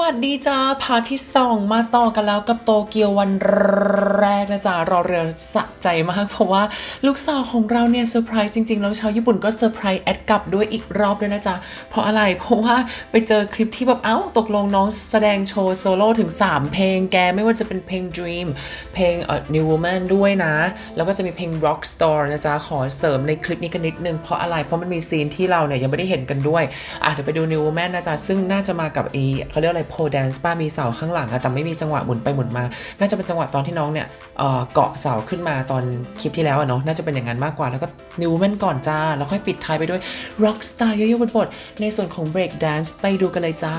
วัสดีจ้าพาร์ทที่สองมาต่อกันแล้วกับโตเกียววันแรกนะจ๊ะรอเรือสะใจมาก เพราะว่าลูกสาวของเราเนี่ยเซอร์ไพรส์จริงๆ แล้วชาวญี่ปุ่นก็เซอร์ไพรส์แอดกลับด้วยอีกรอบด้วยนะจ๊ะเพราะอะไรเพราะว่าไปเจอคลิปที่แบบเอ้าตกลงน้องแสดงโชว์โซโล่ถึง 3 เพลงแกไม่ว่าจะเป็นเพลง Dream เพลงเอ่อ New Woman ด้วยนะ แล้วก็จะมีเพลง Rockstar นะจ๊ะขอเสริมในคลิปนี้กันนิดนึงเพราะอะไรเพราะมันมีซีนที่เราเนี่ยยังไม่ได้เห็นกันด้วยอะเดี๋ยวไปดู New Woman นะจ๊ะซึ่งน่าจะมากับอีเขาเรียกอะไรโพแดนซ์ป้ามีเสาข้างหลังอะแต่ไม่มีจังหวะหมุนไปหมุนมา น่าจะเป็นจังหวะตอนที่น้องเนี่ยเออเกาะเสาขึ้นมาตอนคลิปที่แล้วอะเนาะน่าจะเป็นอย่างนั้นมากกว่าแล้วก็นิวแมนก่อนจ้า แล้วค่อยปิดท้ายไปด้วยร็อกสตาร์เยอะๆบทบทในส่วนของเบรกแดนซ์ไปดูกันเลยจ้า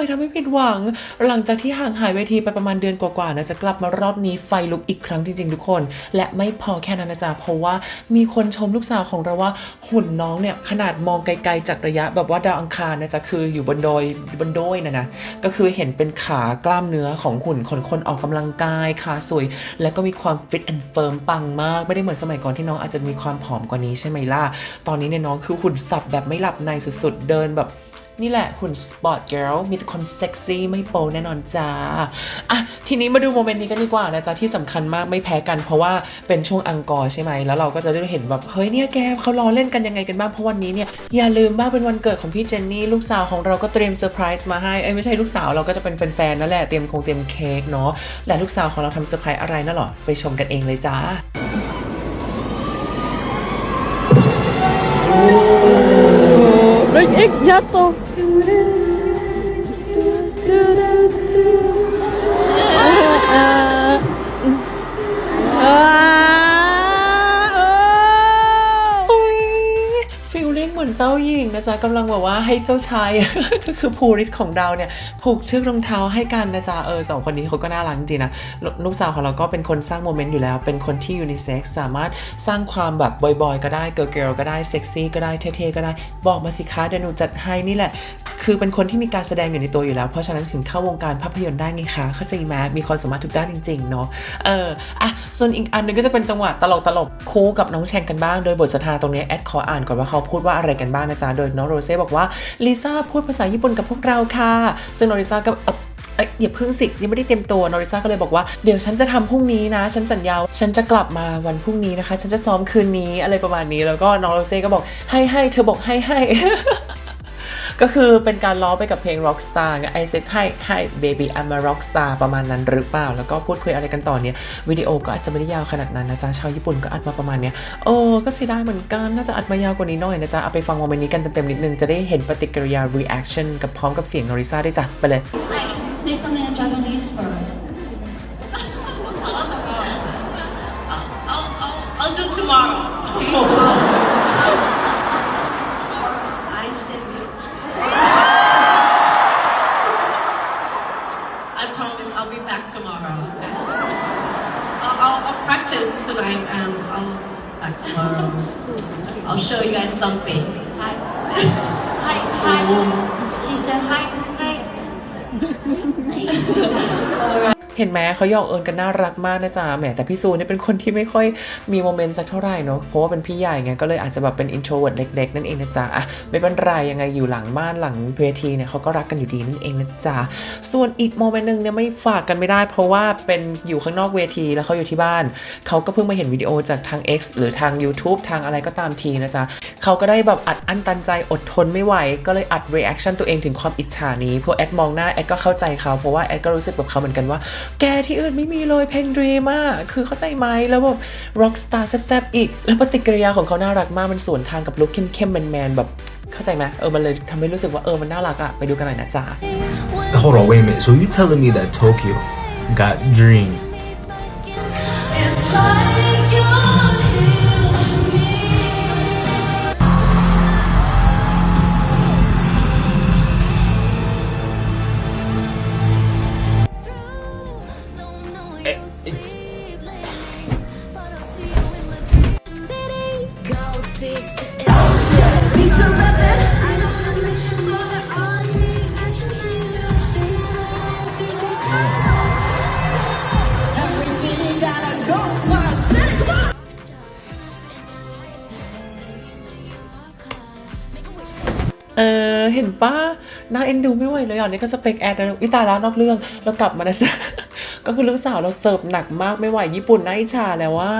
ยทำให้ผิดหวัง หลังจากที่ห่างหายเวทีไปประมาณเดือนกว่าๆนะจะกลับมารอบนี้ไฟลุกอีกครั้งจริงๆ ทุกคน และไม่พอแค่นั้นนะจ๊ะเพราะว่ามีคนชมลูกสาวของเราว่าหุ่นน้องเนี่ยขนาดมองไกลๆจากระยะแบบว่าดาวอังคารนะจ๊ะคืออยู่บนดอยบนดอยนะนะก็คือเห็นเป็นขากล้ามเนื้อของหุ่นคนคนออกกำลังกายขาสวย และก็มีความฟิตแอนด์เฟิร์มปังมาก ไม่ได้เหมือนสมัยก่อนที่น้องอาจจะมีความผอมกว่านี้ใช่ไหมล่ะตอนนี้เนี่ยน้องคือหุ่นสับแบบไม่หลับในสุดๆเดินแบบ นี่แหละหุ่นสปอร์ตเกิร์ลมีแต่คนเซ็กซี่ไม่โปแน่นอนจ้าอะทีนี้มาดูโมเมนต์นี้กันดีกว่านะจ๊ะที่สำคัญมากไม่แพ้กันเพราะว่าเป็นช่วงอังกอร์ใช่ไหมแล้วเราก็จะได้เห็นแบบเฮ้ยเนี่ยแกเขาล้อเล่นกันยังไงกันบ้างเพราะวันนี้เนี่ยอย่าลืมว่าเป็นวันเกิดของพี่เจนนี่ลูกสาวของเราก็เตรียมเซอร์ไพรส์มาให้เอ้ไม่ใช่ลูกสาวเราก็จะเป็นแฟนๆนั่นแหละเตรียมคงเตรียมเค้กเนาะแต่ลูกสาวของเราทำเซอร์ไพรส์อะไรนั่นหรอไปชมกันเองเลยจ้าโอ้ยเอ็กยัตโต ദൂരം เจ้าหญิงนะจ๊ะกำลังแบบว่าให้เจ้าชาย ก็คือภูริศของเราเนี่ยผูกเชือกรองเท้าให้กันนะจ๊ะเออสองคนนี้เขาก็น่ารักจริงนะลูกสาวของเราก็เป็นคนสร้างโมเมนต์อยู่แล้ว เป็นคนที่ยูนิเซ็กซ์สามารถสร้างความแบบบอยๆ ก็ได้เกิร์ลเกิร์ลก็ได้เซ็กซี่ก็ได้เท่ๆก็ได้ บอกมาสิคะเดี๋ยวหนูจัดให้นี่แหละ คือเป็นคนที่มีการแสดงอยู่ในตัวอยู่แล้ว เพราะฉะนั้นถึงเข้าวงการภาพยนตร์ได้ไงคะเข้าใจไหมมีความสามารถทุกด้านจริงๆเนาะเอออะส่วนอีกอันหนึงก็จะเป็นจังหวะตลกตลกๆคู่กับน้องแชงกันบ้างโดยบทสนทนาตรงนี้แอดขออ่านก่อนว่าเขาพูดว่าอะไรกันบ้างนะจ๊ะ โดยน้องโรเซ่บอกว่าลิซ่าพูดภาษาญี่ปุ่นกับพวกเราค่ะ ซึ่งน้องลิซ่าก็เออเอ้ยอย่าเพิ่งสิยังไม่ได้เตรียมตัวนอริซ่าก็เลยบอกว่าเดี๋ยวฉันจะทำพรุ่งนี้นะ ฉันสัญญาว่าฉันจะกลับมาวันพรุ่งนี้นะคะ ฉันจะซ้อมคืนนี้อะไรประมาณนี้ แล้วก็น้องโรเซ่ก็บอกให้ให้เธอบอกให้ให้ ก็คือเป็นการล้อไปกับเพลง Rockstar ไง I said hi hi baby I'm a rockstar ประมาณนั้นหรือเปล่า แล้วก็พูดคุยอะไรกันต่อเนี่ยวิดีโอก็อาจจะไม่ได้ยาวขนาดนั้นนะจ๊ะชาวญี่ปุ่นก็อัดมาประมาณเนี้ยโอ้ก็เสียดายเหมือนกัน น่าจะอัดมายาวกว่านี้หน่อยนะจ๊ะเอาไปฟังโมเมนต์นี้กันเต็มๆนิดนึง จะได้เห็นปฏิกิริยา reaction กับพร้อมกับเสียงนอริซ่าด้จ้ะไปเลย practice tonight and um, I'll back tomorrow. I'll show you guys something. Hi. Um, she said hi. Hi. เห็นไหมเขาหยอกเอิญกันน่ารักมากนะจ๊ะแหมแต่พี่ซูเนี่ยเป็นคนที่ไม่ค่อยมีโมเมนต์สักเท่าไหร่เนาะเพราะว่าเป็นพี่ใหญ่ไงก็เลยอาจจะแบบเป็น introvert เล็กๆนั่นเองนะจ๊ะอะไม่เป็นไรยังไงอยู่หลังบ้านหลังเวทีเนี่ยเขาก็รักกันอยู่ดีนั่นเองนะจ๊ะส่วนอีกโมเมนต์หนึ่งเนี่ยไม่ฝากกันไม่ได้ เพราะว่าเป็นอยู่ข้างนอกเวทีแล้วเขาอยู่ที่บ้านเขาก็เพิ่งมาเห็นวิดีโอจากทาง X หรือทาง YouTube ทางอะไรก็ตามทีนะจ๊ะเขาก็ได้แบบอัดอั้นตันใจอดทนไม่ไหว ก็เลยอัด reaction ตัวเองถึงความอิจฉานี้พอแอดมองหน้าแอดก็เข้าใจเขาเพราะว่าแอดก็รู้สึกแบบเขาเหมือนกันว่าแกที่อื่นไม่มีเลยเพลง Dream อะคือเข้าใจไหมแล้วแบบ rock star แซ่บๆอีก แล้วปฏิกิริยาของเขาน่ารักมากมันสวนทางกับลุคเข้มๆแมนๆแบบเข้าใจไหมเออมันเลยทำให้รู้สึกว่าเออมันน่ารักอะไปดูกันหน่อยนะจ๊ะ Hold on, wait a minute. So you telling me that Tokyo got Dream? เออเห็นป้าน่าเอ็นดูไม่ไหวเลยอะนี่ก็สเปคแอดนะวิตาแล้วนอกเรื่องเรากลับมานะจ๊ะ ก็คือลูกสาวเราเสิร์ฟหนักมากไม่ไหวญี่ปุ่นน่าอิจฉาแล้วว่า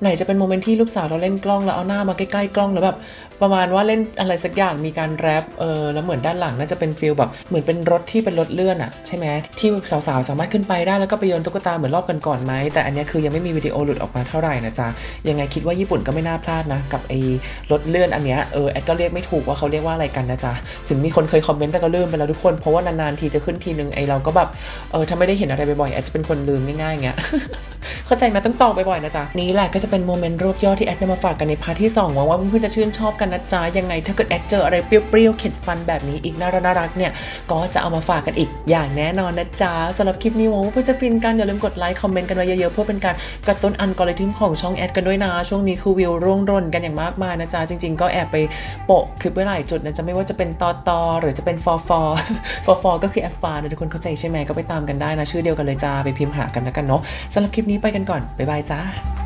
ไหนจะเป็นโมเมนต์ที่ลูกสาวเราเล่นกล้องแล้วเอาหน้ามาใกล้ๆกล้องแล้วแบบ ประมาณว่าเล่นอะไรสักอย่างมีการแรปเออแล้วเหมือนด้านหลังน่าจะเป็นฟิลแบบเหมือนเป็นรถที่เป็นรถเลื่อนอะใช่ไหมที่สาวๆ สามารถขึ้นไปได้แล้วก็ไปโยนตุ๊กตาเหมือนรอบกันก่อนไหมแต่อันนี้คือยังไม่มีวิดีโอหลุดออกมาเท่าไหร่นะจ๊ะยังไงคิดว่าญี่ปุ่นก็ไม่น่าพลาดนะกับไอ้รถเลื่อนอันเนี้ยเออแอดก็เรียกไม่ถูกว่าเขาเรียกว่าอะไรกันนะจ๊ะถึงมีคนเคยคอมเมนต์แต่ก็ลืมไปแล้วทุกคนเพราะว่านานๆทีจะขึ้นทีนึงไอ้เราก็แบบเออถ้าไม่ได้เห็นอะไรบ่อยๆแอดจะเป็นคนลืมง่ายๆเงี้ยเข้าใจไหมต้องตอบบ่อยๆนะจ๊ะนี่แหละก็จะเป็นโมเมนต์รวบยอดที่แอดนำมาฝากกันในพาร์ทที่2หวังว่าเพื่อนๆจะชื่นชอบกันนะจ๊ะ ยังไงถ้าเกิดแอดเจออะไรเปรี้ยวๆ เข็ดฟันแบบนี้อีกน่ารักน่ารักๆเนี่ย ก็จะเอามาฝากกันอีกอย่างแน่นอนนะจ๊ะสำหรับคลิปนี้หวังว่าเพื่อนจะฟินกันอย่าลืมกดไลค์คอมเมนต์กันไว้เยอะๆเพื่อเป็นการกระตุ้นอัลกอริทึมของช่องแอดกันด้วยนะช่วงนี้คือวิวร่วงร่นกันอย่างมากมายนะจ๊ะจริง ๆ ก็แอบไปโปะคลิปไว้หลายจุดนะจ๊ะไม่ว่าจะเป็นตอตอหรือจะเป็นฟอฟอฟอฟอก็คือแอฟฟานะทุกคนเข้าใจใช่ไหมก็ไปตามกันได้นะชื่อเดียวกันเลยจ้าไปพิมพ์หากันแล้วกันเนาะสำหรับคลิปนี้ไปกันก่อนบ๊ายบายจ้า